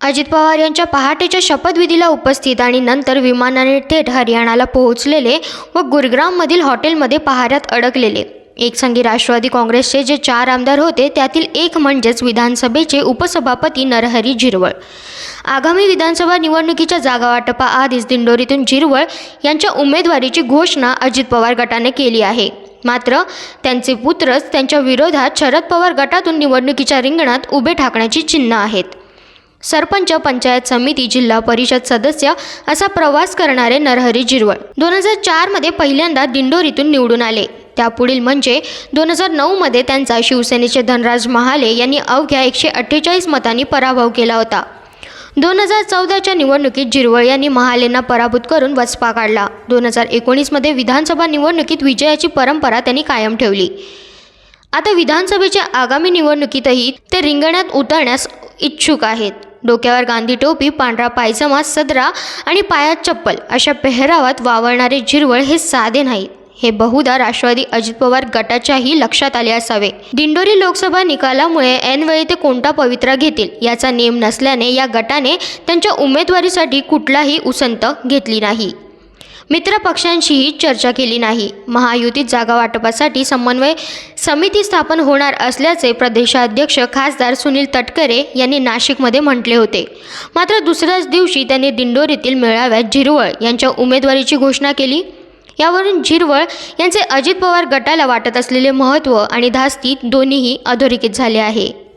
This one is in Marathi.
अजित पवार यांच्या पहाटेच्या शपथविधीला उपस्थित आणि नंतर विमानाने थेट हरियाणाला पोहोचलेले व गुरग्राममधील हॉटेलमध्ये पहाऱ्यात अडकलेले. एकसंगी राष्ट्रवादी काँग्रेसचे जे चार आमदार होते त्यातील एक म्हणजेच विधानसभेचे उपसभापती नरहरी झिरवळ. आगामी विधानसभा निवडणुकीच्या जागावाटपा आधीच दिंडोरीतून झिरवळ यांच्या उमेदवारीची घोषणा अजित पवार गटाने केली आहे. मात्र त्यांचे पुत्रच त्यांच्या विरोधात शरद पवार गटातून निवडणुकीच्या रिंगणात उभे ठाकण्याची चिन्ह आहेत. सरपंच पंचायत समिती जिल्हा परिषद सदस्य असा प्रवास करणारे नरहरी जिरवळ दोन हजार चारमध्ये पहिल्यांदा दिंडोरीतून निवडून आले. त्यापुढील म्हणजे दोन हजार नऊमध्ये त्यांचा शिवसेनेचे धनराज महाले यांनी अवघ्या एकशे अठ्ठेचाळीस मतांनी पराभव केला होता. दोन हजार चौदाच्या निवडणुकीत जिरवळ यांनी महालेंना पराभूत करून वचपा काढला. दोन हजार एकोणीसमध्ये विधानसभा निवडणुकीत विजयाची परंपरा त्यांनी कायम ठेवली. आता विधानसभेच्या आगामी निवडणुकीतही ते रिंगणात उतरण्यास इच्छुक आहेत. डोक्यावर गांधी टोपी पांढरा पायजमा सदरा आणि पायात चप्पल अशा पेहरावात वावरणारे झिरवळ हे साधे नाहीत. हे बहुधा राष्ट्रवादी अजित पवार गटाच्याही लक्षात आले असावे. दिंडोरी लोकसभा निकालामुळे ऐनवेळी ते कोणता पवित्रा घेतील याचा नेम नसल्याने या गटाने त्यांच्या उमेदवारीसाठी कुठलाही उसंत घेतली नाही. मित्रपक्षांशीही चर्चा केली नाही. महायुतीत जागा वाटपासाठी समन्वय समिती स्थापन होणार असल्याचे प्रदेशाध्यक्ष खासदार सुनील तटकरे यांनी नाशिकमध्ये म्हटले होते. मात्र दुसऱ्याच दिवशी त्यांनी दिंडोरीतील मेळाव्यात झिरवळ यांच्या उमेदवारीची घोषणा केली. यावरून झिरवळ यांचे अजित पवार गटाला वाटत असलेले महत्त्व आणि धास्ती दोन्हीही अधोरेखित झाले आहे.